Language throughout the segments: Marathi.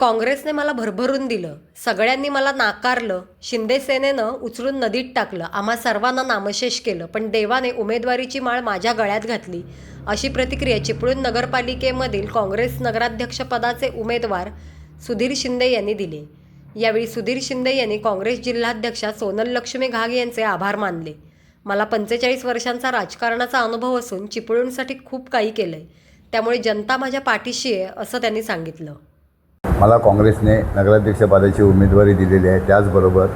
काँग्रेसने मला भरभरून दिलं. सगळ्यांनी मला नाकारलं. शिंदेसेनेनं उचलून नदीत टाकलं. आम्हा सर्वांना नामशेष केलं. पण देवाने उमेदवारीची माळ माझ्या गळ्यात घातली. अशी प्रतिक्रिया चिपळूण नगरपालिकेमधील काँग्रेस नगराध्यक्षपदाचे उमेदवार सुधीर शिंदे यांनी दिली. यावेळी सुधीर शिंदे यांनी काँग्रेस जिल्हाध्यक्षा सोनल लक्ष्मी घाग यांचे आभार मानले. मला पंचेचाळीस वर्षांचा राजकारणाचा अनुभव असून चिपळूणसाठी खूप काही केलं आहे त्यामुळे जनता माझ्या पाठीशी आहे असं त्यांनी सांगितलं. मला काँग्रेसने नगराध्यक्षपदाची उमेदवारी दिलेली आहे. त्याचबरोबर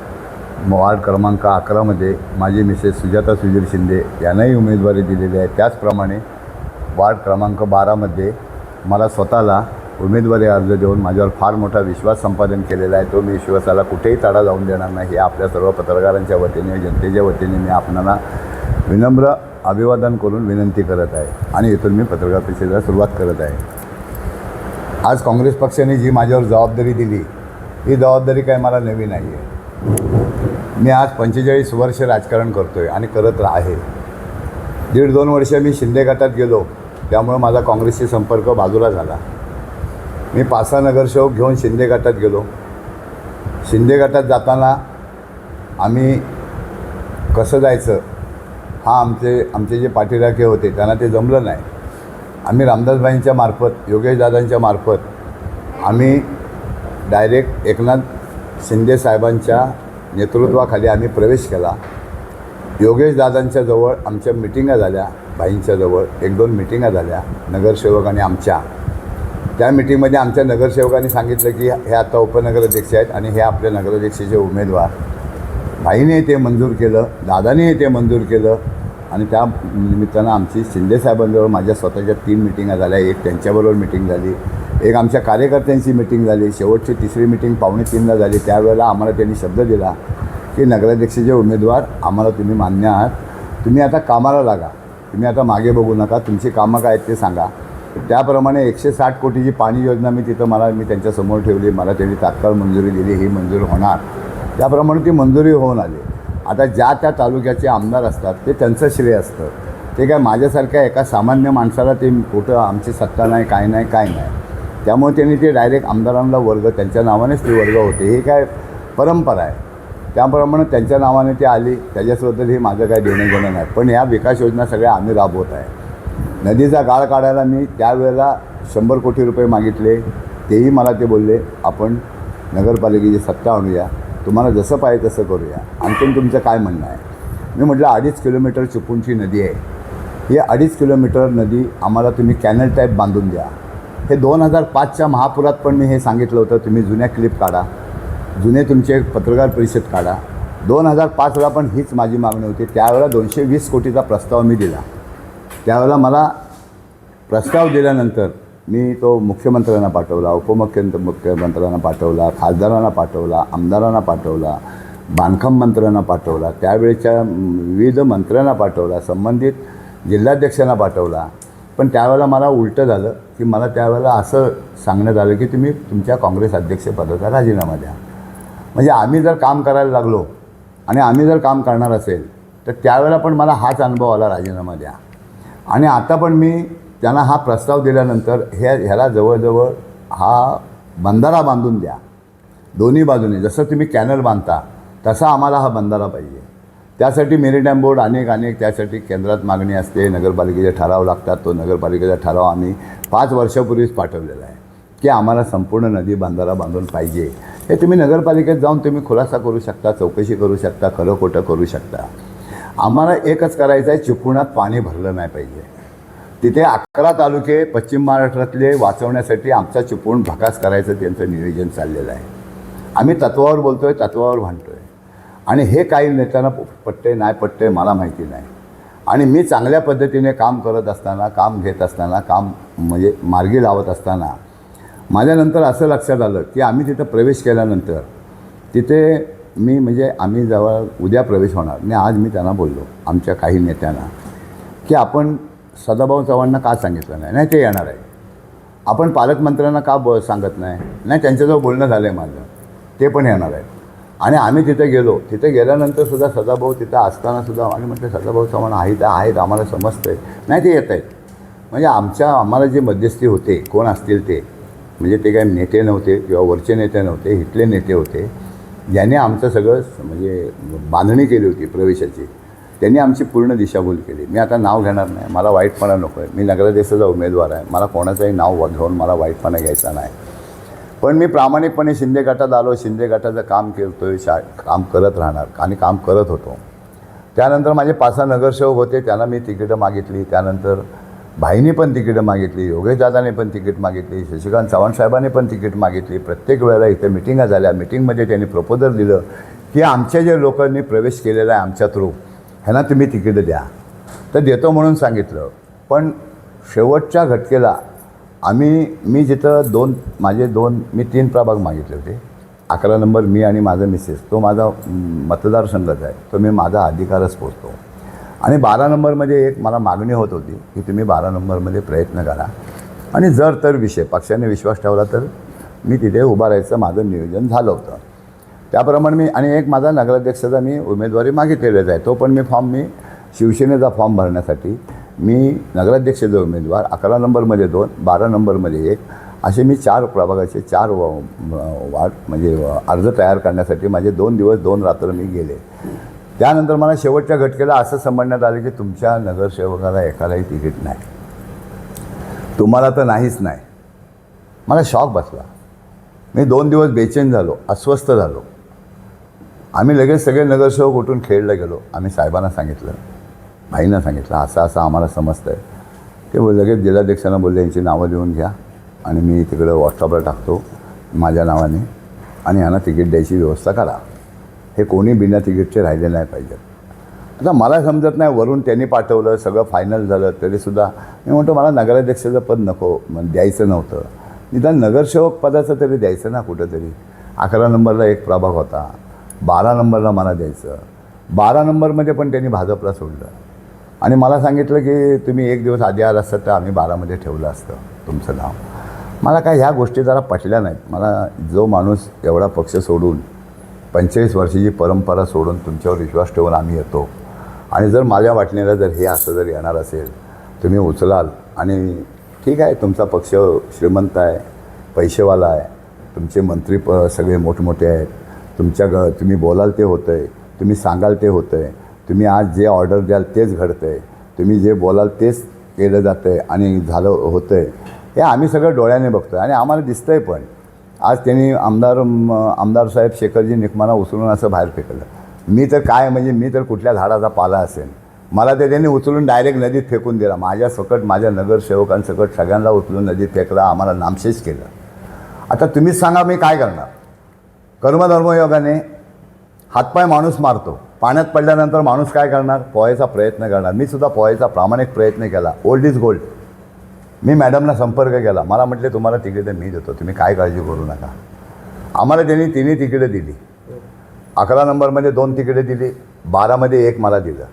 वार्ड क्रमांक अकरामध्ये माझी मिसेस सुजाता सुधीर शिंदे यांनाही उमेदवारी दिलेली आहे. त्याचप्रमाणे वार्ड क्रमांक बारामध्ये मला स्वतःला उमेदवारी अर्ज देऊन माझ्यावर फार मोठा विश्वास संपादन केलेला आहे. तो मी विश्वासाला कुठेही तडा जाऊन देणार नाही. हे आपल्या सर्व पत्रकारांच्या वतीने जनतेच्या वतीने मी आपणाला विनम्र अभिवादन करून विनंती करत आहे. आणि इथून मी पत्रकार परिषदेला सुरुवात करत आहे. आज काँग्रेस पक्षाने जी माझ्यावर जबाबदारी दिली ही जबाबदारी काय मला नवी नाही आहे मी आज पंचेचाळीस वर्ष राजकारण करतो आहे आणि करत आहे. दीड दोन वर्ष मी शिंदे गटात गेलो त्यामुळं माझा काँग्रेसशी संपर्क बाजूला झाला. मी पाच सहा नगरसेवक घेऊन शिंदे गटात गेलो. शिंदे गटात जाताना आम्ही कसं जायचं हा आमचे आमचे जे पाठीराखे होते त्यांना ते जमलं नाही. आम्ही रामदासबाईंच्या मार्फत योगेशदादांच्या मार्फत आम्ही डायरेक्ट एकनाथ शिंदे साहेबांच्या नेतृत्वाखाली आम्ही प्रवेश केला. योगेशदादांच्या जवळ आमच्या मिटिंगा झाल्या बाईंच्या जवळ एक दोन मिटिंगा झाल्या नगरसेवकांनी आमच्या. त्या मिटिंगमध्ये आमच्या नगरसेवकांनी सांगितलं की हे आता उपनगराध्यक्ष आहेत आणि हे आपल्या नगराध्यक्षाचे उमेदवार. बाईने ते मंजूर केलं दादाने ते मंजूर केलं. आणि त्या निमित्तानं आमची शिंदेसाहेबांजवळ माझ्या स्वतःच्या तीन मिटिंगा झाल्या. एक त्यांच्याबरोबर मिटिंग झाली. एक आमच्या कार्यकर्त्यांची मिटिंग झाली. शेवटची तिसरी मिटिंग पावणे तीनला झाली. त्यावेळेला आम्हाला त्यांनी शब्द दिला की नगराध्यक्षाचे उमेदवार आम्हाला तुम्ही मान्य आहात. तुम्ही आता कामाला लागा. तुम्ही आता मागे बघू नका. तुमची कामं काय आहेत ते सांगा. त्याप्रमाणे एकशे साठ कोटीची पाणी योजना मी तिथं मला मी त्यांच्यासमोर ठेवली. मला त्यांनी तात्काळ मंजुरी दिली. ही मंजूर होणार. त्याप्रमाणे ती मंजुरी होऊन आली. आता ज्या त्या तालुक्याचे आमदार असतात ते त्यांचं श्रेय असतं. ते काय माझ्यासारख्या एका सामान्य माणसाला ते कुठं आमची सत्ता नाही काय नाही काय नाही. त्यामुळे त्यांनी ते डायरेक्ट आमदारांना वर्ग त्यांच्या नावानेच ते वर्ग होते. हे काय परंपरा आहे. त्याप्रमाणे त्यांच्या नावाने ते आली त्याच्याबद्दल हे माझं काय देणं घेणं नाही. पण ह्या विकास योजना सगळ्या आम्ही राबवत आहे. नदीचा गाळ काढायला मी त्यावेळेला शंभर कोटी रुपये मागितले तेही मला ते बोलले आपण नगरपालिकेची सत्ता आणूया. तुम्हाला जसं पाहिजे तसं करूया. आणखीन तुमचं काय म्हणणं आहे? मी म्हटलं अडीच किलोमीटर चिपळूणची नदी आहे. ही अडीच किलोमीटर नदी आम्हाला तुम्ही कॅनल टाईप बांधून द्या. हे दोन हजार पाचच्या महापुरात पण मी हे सांगितलं होतं तुम्ही जुन्या क्लिप काढा. जुने तुमचे पत्रकार परिषद काढा. दोन हजार पाचला पण हीच माझी मागणी होती. त्यावेळेला दोनशे वीस कोटीचा प्रस्ताव मी दिला. त्यावेळेला मला प्रस्ताव दिल्यानंतर मी तो मुख्यमंत्र्यांना पाठवला उपमुख्यमंत्री मुख्यमंत्र्यांना पाठवला खासदारांना पाठवला आमदारांना पाठवला बांधकाम मंत्र्यांना पाठवला त्यावेळेच्या विविध मंत्र्यांना पाठवला संबंधित जिल्हाध्यक्षांना पाठवला. पण त्यावेळेला मला उलटं झालं की मला त्यावेळेला असं सांगण्यात आलं की तुम्ही तुमच्या काँग्रेस अध्यक्षपदाचा राजीनामा द्या. म्हणजे आम्ही जर काम करायला लागलो आणि आम्ही जर काम करणार असेल तर त्यावेळेला पण मला हाच अनुभव आला राजीनामा द्या. आणि आता पण मी त्यांना हा प्रस्ताव दिल्यानंतर हे ह्याला जवळजवळ हा बंधारा बांधून द्या. दोन्ही बाजूने जसं तुम्ही कॅनल बांधता तसा आम्हाला हा बंधारा पाहिजे. त्यासाठी मेरीटाईम बोर्ड अनेक अनेक त्यासाठी केंद्रात मागणी असते नगरपालिकेचे ठराव लागतात तो नगरपालिकेचा ठराव आम्ही पाच वर्षापूर्वीच पाठवलेला आहे की आम्हाला संपूर्ण नदी बंधारा बांधून पाहिजे. हे तुम्ही नगरपालिकेत जाऊन तुम्ही खुलासा करू शकता चौकशी करू शकता खरं खोटं करू शकता. आम्हाला एकच करायचं आहे चिपळुणात पाणी भरलं नाही पाहिजे. तिथे अकरा तालुके पश्चिम महाराष्ट्रातले वाचवण्यासाठी आमचा चिपळूण भकास करायचं त्यांचं नियोजन चाललेलं आहे. आम्ही तत्वावर बोलतो आहे तत्वावर भांडतो आहे आणि हे काही नेत्यांना पटते नाही पटते मला माहिती नाही. आणि मी चांगल्या पद्धतीने काम करत असताना काम घेत असताना काम म्हणजे मार्गी लावत असताना माझ्यानंतर असं लक्षात आलं की आम्ही तिथं प्रवेश केल्यानंतर तिथे मी म्हणजे आम्ही जवळ उद्या प्रवेश होणार. आणि आज मी त्यांना बोललो आमच्या काही नेत्यांना की आपण सदाभाऊ चव्हाणना का सांगितलं नाही? नाही ते येणार आहे. आपण पालकमंत्र्यांना का ब सांगत नाही? नाही त्यांच्याजवळ बोलणं झालं आहे माझं. ते पण येणार आहे आणि आम्ही तिथे गेलो. तिथे गेल्यानंतर सुद्धा सदाभाऊ तिथं असताना सुद्धा आणि म्हटलं सदाभाऊ चव्हाण आहेत आहेत आम्हाला समजतं आहे नाही ते येत आहेत. म्हणजे आमच्या आम्हाला जे मध्यस्थी होते कोण असतील ते म्हणजे ते काही नेते नव्हते किंवा वरचे नेते नव्हते इथले नेते होते ज्याने आमचं सगळं म्हणजे बांधणी केली होती प्रवेशाची. त्यांनी आमची पूर्ण दिशाभूल केली. मी आता नाव घेणार नाही. मला वाईटपणा नको आहे मी नगराध्यक्षाचा उमेदवार आहे. मला कोणाचंही नाव घेऊन मला वाईटपणा घ्यायचा नाही. पण मी प्रामाणिकपणे शिंदे गटात आलो. शिंदे गटाचं काम आहे शा काम करत राहणार. आणि काम करत होतो. त्यानंतर माझे पाच सहा नगरसेवक होते. त्यांना मी तिकीटं मागितली. त्यानंतर भाईनी पण तिकीटं मागितली. योगेश दादाने पण तिकीट मागितली. शशिकांत चव्हाण साहेबांनी पण तिकीट मागितली. प्रत्येक वेळेला इथे मिटिंगा झाल्या. मिटिंगमध्ये त्यांनी प्रपोजल दिलं की आमच्या जे लोकांनी प्रवेश केलेला आहे आमच्या थ्रू ह्यांना तुम्ही तिकीटं द्या. तर देतो म्हणून सांगितलं. पण शेवटच्या घटकेला आम्ही मी जिथं दोन माझे दोन मी तीन प्रभाग मागितले होते. अकरा नंबर मी आणि माझा मिसेस. तो माझा मतदारसंघच आहे. तो मी माझा अधिकारच पोचतो आणि बारा नंबरमध्ये एक मला मागणी होत होती की तुम्ही बारा नंबरमध्ये प्रयत्न करा. आणि जर तर विषय पक्षाने विश्वास ठेवला तर मी तिथे उभा राहायचं माझं नियोजन झालं होतं. त्याप्रमाणे मी आणि एक माझा नगराध्यक्षाचा मी उमेदवारी मागितलेलाच आहे. तो पण मी फॉर्म मी शिवसेनेचा फॉर्म भरण्यासाठी मी नगराध्यक्षाचा उमेदवार अकरा नंबरमध्ये दोन बारा नंबरमध्ये एक असे मी चार प्रभागाचे चार वाट म्हणजे अर्ज तयार करण्यासाठी माझे दोन दिवस दोन रात्र मी गेले. त्यानंतर मला शेवटच्या घटकेला असं समजण्यात आलं की तुमच्या नगरसेवकाला एकालाही तिकीट नाही. तुम्हाला तर नाहीच नाही. मला शॉक बसला. मी दोन दिवस बेचैन झालो अस्वस्थ झालो. आम्ही लगेच सगळे नगरसेवक उठून खेळला गेलो. आम्ही साहेबांना सांगितलं भाईंना सांगितलं असं असं आम्हाला समजतं आहे ते बोल- लगेच जिल्हाध्यक्षांना बोलले यांची नावं लिहून घ्या. आणि मी तिकडं व्हॉट्सअपला टाकतो माझ्या नावाने. आणि यांना तिकीट द्यायची व्यवस्था करा. हे कोणी बिना तिकीटचे राहिले नाही पाहिजेत आता मला समजत नाही वरून त्यांनी पाठवलं सगळं फायनल झालं तरीसुद्धा मी म्हणतो मला नगराध्यक्षाचं पद नको द्यायचं नव्हतं. निदान नगरसेवक पदाचं तरी द्यायचं ना कुठंतरी. अकरा नंबरला एक प्रभाग होता. बारा नंबरला मला द्यायचं. बारा नंबरमध्ये पण त्यांनी भाजपला सोडलं. आणि मला सांगितलं की तुम्ही एक दिवस आधी आला असतात तर आम्ही बारामध्ये ठेवलं असतं तुमचं नाव. मला काय ह्या गोष्टी जरा पटल्या नाहीत. मला जो माणूस एवढा पक्ष सोडून पंचेचाळीस वर्षाची परंपरा सोडून तुमच्यावर विश्वास ठेवून आम्ही येतो. आणि जर माझ्या वाटणीला जर हे असं जर येणार असेल तुम्ही उचलाल आणि ठीक आहे तुमचा पक्ष श्रीमंत आहे पैसेवाला आहे तुमचे मंत्री प सगळे मोठमोठे आहेत तुमच्या घ तुम्ही बोलाल ते होतं आहे तुम्ही सांगाल ते होतं आहे तुम्ही आज जे ऑर्डर द्याल तेच घडतं आहे तुम्ही जे बोलाल तेच केलं जातं आहे आणि झालं होतं आहे हे आम्ही सगळं डोळ्याने बघतो आहे आणि आम्हाला दिसतं आहे पण. आज त्यांनी आमदार आमदार साहेब शेखरजी निकमाना उचलून असं बाहेर फेकलं. मी तर काय म्हणजे मी तर कुठल्या झाडाचा पाला असेल मला ते त्यांनी उचलून डायरेक्ट नदीत फेकून दिला. माझ्या सकट माझ्या नगरसेवकांसकट सगळ्यांना उचलून नदीत फेकला आम्हाला नामशेष केलं. आता तुम्हीच सांगा मी काय करणार. कर्मधर्मयोगाने हातपाय माणूस मारतो. पाण्यात पडल्यानंतर माणूस काय करणार? पोहायचा प्रयत्न करणार. मी सुद्धा पोहायचा प्रामाणिक प्रयत्न केला. ओल्ड इज गोल्ड मी मॅडमना संपर्क केला. मला म्हटले तुम्हाला तिकीटं मी देतो. तुम्ही काय काळजी करू नका. आम्हाला त्यांनी तिन्ही तिकीटं दिली. अकरा नंबरमध्ये दोन तिकीटं दिली. बारामध्ये एक मला दिलं.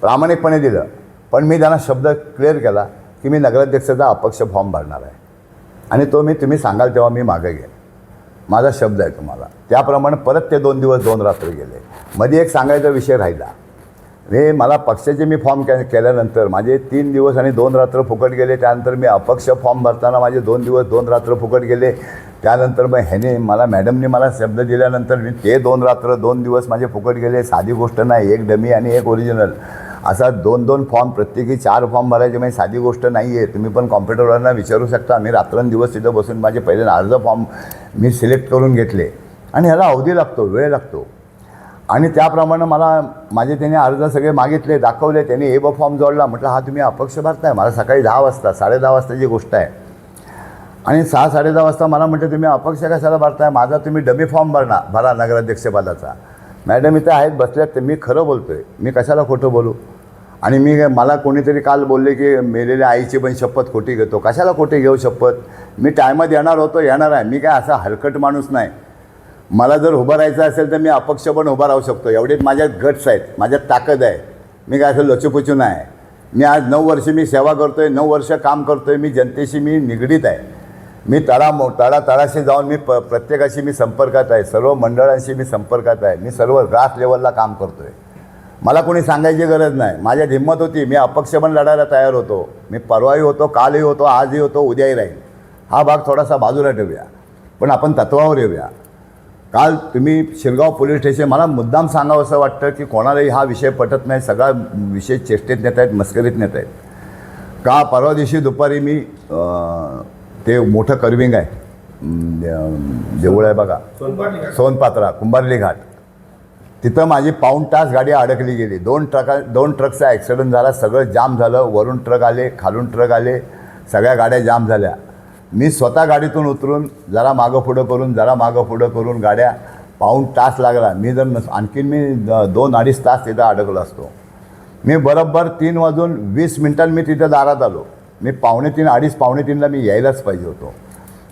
प्रामाणिकपणे दिलं. पण मी त्यांना शब्द क्लिअर केला की मी नगराध्यक्षाचा अपक्ष फॉर्म भरणार आहे. आणि तो मी तुम्ही सांगाल तेव्हा मी मागे घेईन. माझा शब्द आहे तुम्हाला. त्याप्रमाणे परत ते दोन दिवस दोन रात्र गेले. मध्ये एक सांगायचा विषय राहिला. हे मला पक्षाचे मी फॉर्म के केल्यानंतर माझे तीन दिवस आणि दोन रात्र फुकट गेले. त्यानंतर मी अपक्ष फॉर्म भरताना माझे दोन दिवस दोन रात्र फुकट गेले. त्यानंतर मग ह्याने मला मॅडमने मला शब्द दिल्यानंतर मी ते दोन रात्र दोन दिवस माझे फुकट गेले. साधी गोष्ट नाही एक डमी आणि एक ओरिजिनल असा दोन दोन फॉर्म प्रत्येकी चार फॉर्म भरायचे म्हणजे साधी गोष्ट नाही आहे तुम्ही पण कॉम्प्युटरवरनं विचारू शकता. मी रात्रंदिवस तिथं बसून माझे पहिले अर्ज फॉर्म मी सिलेक्ट करून घेतले. आणि ह्याला अवधी लागतो वेळ लागतो. आणि त्याप्रमाणे मला माझे त्याने अर्ज सगळे मागितले दाखवले. त्याने ए ब फॉर्म जोडला. म्हटलं हा तुम्ही अपक्ष भरताय. मला सकाळी दहा वाजता साडे दहा वाजताची गोष्ट आहे. आणि सहा साडे दहा वाजता मला म्हटलं तुम्ही अपक्ष कशाला भरताय? माझा तुम्ही डमी फॉर्म भरणा भरा नगराध्यक्षपदाचा. मॅडम इथे आहेत बसल्यात. ते मी खरं बोलतो आहे मी कशाला खोटं बोलू? आणि मी मला कोणीतरी काल बोलले की मेलेल्या आईची पण शपथ खोटी घेतो. कशाला खोटी घेऊ शपथ? मी टायमात येणार होतो येणार आहे. मी काय असा हलकट माणूस नाही. मला जर उभं राहायचं असेल तर मी अपक्ष पण उभा राहू शकतो. एवढेच माझ्यात गट्स आहेत माझ्यात ताकद आहे. मी काय असं लचूपुचू नाही. मी आज नऊ वर्ष मी सेवा करतो आहे नऊ वर्ष काम करतो आहे मी जनतेशी मी निगडीत आहे. मी तळा मो तळा तळाशी जाऊन मी प प्रत्येकाशी मी संपर्कात आहे. सर्व मंडळांशी मी संपर्कात आहे. मी सर्व ग्रास लेवलला काम करतो आहे मला कोणी सांगायची गरज नाही. माझ्यात हिंमत होती. मी अपक्ष पण लढायला तयार होतो. मी परवाही होतो कालही होतो आजही होतो उद्याही राहील हा भाग थोडासा बाजूला ठेवूया. पण आपण तत्वावर येऊया. काल तुम्ही शिरगाव पोलीस स्टेशन मला मुद्दाम सांगावं असं वाटतं की कोणालाही हा विषय पटत नाही. सगळा विषय चेष्टेत नेत आहेत मस्करीत नेत आहेत. का परवा दिवशी दुपारी मी ते मोठं कर्विंग आहे. देऊळ आहे बघा. सोनपात्रा कुंभारली घाट. तिथं माझी पाऊण तास गाडी अडकली गेली. दोन ट्रका दोन ट्रकचा ॲक्सिडेंट झाला सगळं जाम झालं. वरून ट्रक आले खालून ट्रक आले सगळ्या गाड्या जाम झाल्या. मी स्वतः गाडीतून उतरून जरा मागं पुढं करून जरा मागं पुढं करून गाड्या पाऊण तास लागला. मी जर नस आणखीन मी द- दोन अडीच तास तिथं अडकलो असतो. मी बरोबर तीन वाजून वीस मिनिटांनी मी तिथं दारात आलो. मी पावणे तीन अडीच पावणे तीनला मी यायलाच पाहिजे होतो.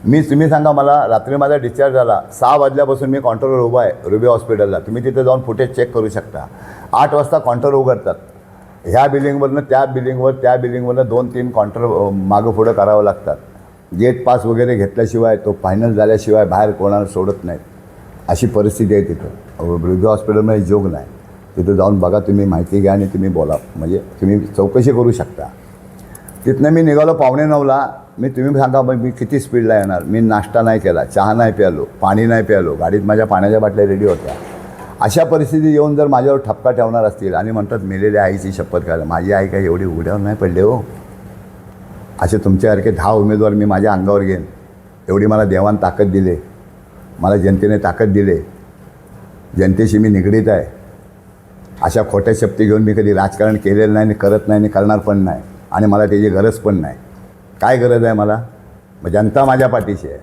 मी तुम्ही सांगा मला रात्री माझा डिस्चार्ज झाला सहा वाजल्यापासून मी काउंटरवर उभा आहे रुबी हॉस्पिटलला तुम्ही तिथे जाऊन फुटेज चेक करू शकता. आठ वाजता काउंटर उघडतात. ह्या बिल्डिंगवरनं त्या बिल्डिंगवर त्या बिल्डिंगवरनं दोन तीन काउंटर मागं पुढं करावं लागतात. गेट पास वगैरे घेतल्याशिवाय तो फायनल झाल्याशिवाय बाहेर कोणाला सोडत नाहीत. अशी परिस्थिती आहे तिथं. रुबी हॉस्पिटलमध्ये जोग नाही. तिथं जाऊन बघा तुम्ही माहिती घ्या आणि तुम्ही बोला. म्हणजे तुम्ही चौकशी करू शकता. तिथनं मी निघालो पावणे नऊला. मी तुम्ही सांगा मग मी किती स्पीडला येणार? मी नाश्ता नाही केला चहा नाही प्यालो पाणी नाही प्यालो गाडीत माझ्या पाण्याच्या बाटल्या रेडी होत्या. अशा परिस्थिती येऊन जर माझ्यावर ठपका ठेवणार असतील आणि म्हणतात मेलेल्या आईची शपथ करायला माझी आई काही एवढी उघड्यावर नाही पडले हो. असे तुमच्यासारखे दहा उमेदवार मी माझ्या अंगावर घेईन. एवढी मला देवान ताकद दिले. मला जनतेने ताकद दिले. जनतेशी मी निगडीत आहे. अशा खोट्या शक्ती घेऊन मी कधी राजकारण केलेलं नाही आणि करत नाही आणि करणार पण नाही. आणि मला त्याची गरज पण नाही. काय गरज आहे मला? मग जनता माझ्या पाठीशी आहे.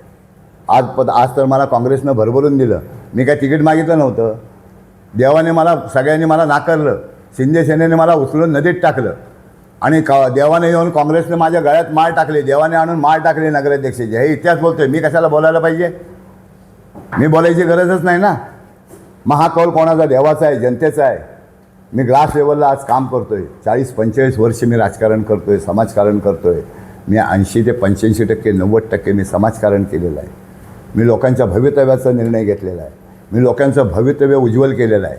आज पद आज तर मला काँग्रेसनं भरभरून दिलं. मी काय तिकीट मागितलं नव्हतं. देवाने मला सगळ्यांनी मला नाकारलं. शिंदे सेनेने मला उचलून नदीत टाकलं. आणि का देवाने येऊन काँग्रेसने माझ्या गळ्यात माळ टाकले. देवाने आणून माळ टाकले नगराध्यक्षाचे हे इतिहास बोलतोय. मी कशाला बोलायला पाहिजे? मी बोलायची गरजच नाही ना. महाकौल कोणाचा? देवाचा आहे जनतेचा आहे. मी ग्रास लेवलला आज काम करतो आहे चाळीस पंचेचाळीस वर्ष मी राजकारण करतो आहे समाजकारण करतो आहे मी ऐंशी ते पंच्याऐंशी टक्के नव्वद टक्के मी समाजकारण केलेलं आहे. मी लोकांच्या भवितव्याचा निर्णय घेतलेला आहे. मी लोकांचं भवितव्य उज्ज्वल केलेलं आहे.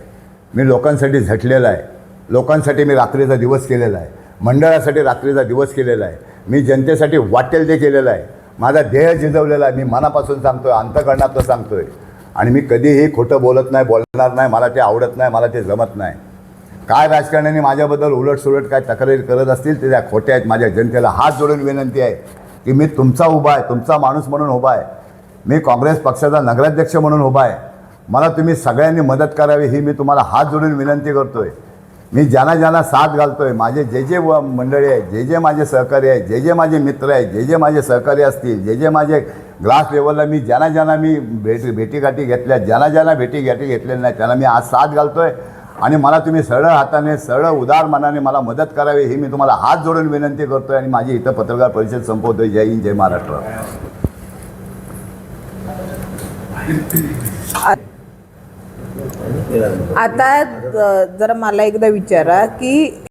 मी लोकांसाठी झटलेलं आहे. लोकांसाठी मी रात्रीचा दिवस केलेला आहे. मंडळासाठी रात्रीचा दिवस केलेला आहे. मी जनतेसाठी वाटेल ते केलेलं आहे. माझा ध्येय झिजवलेला आहे. मी मनापासून सांगतो आहे अंतकरणातलं सांगतो आहे आणि मी कधीही खोटं बोलत नाही बोलणार नाही मला ते आवडत नाही मला ते जमत नाही. काय राजकारण्याने माझ्याबद्दल उलटसुलट काय तक्रारी करत असतील ते त्या खोट्या आहेत. माझ्या जनतेला हात जोडून विनंती आहे की मी तुमचा उभा आहे तुमचा माणूस म्हणून उभा आहे. मी काँग्रेस पक्षाचा नगराध्यक्ष म्हणून उभा आहे. मला तुम्ही सगळ्यांनी मदत करावी ही मी तुम्हाला हात जोडून विनंती करतो आहे मी ज्यांना ज्यांना साथ घालतो आहे माझे जे जे व- मंडळी आहेत जे जे माझे सहकारी आहेत जे जे माझे मित्र आहेत जे जे माझे सहकारी असतील जे जे माझे ग्लास लेवलला मी ज्यांना ज्यांना मी भेटी भेटीगाठी घेतल्या ज्यांना ज्यांना भेटीगाठी घेतलेल्या नाही त्यांना मी आज साथ घालतो आहे आणि मला तुम्ही सरळ हाताने सरळ उदार मनाने मला मदत करावी ही मी तुम्हाला हात जोडून विनंती करतोय आणि माझी इथं पत्रकार परिषद संपवतोय. जय हिंद जय महाराष्ट्र. आता जरा मला एकदा विचारा की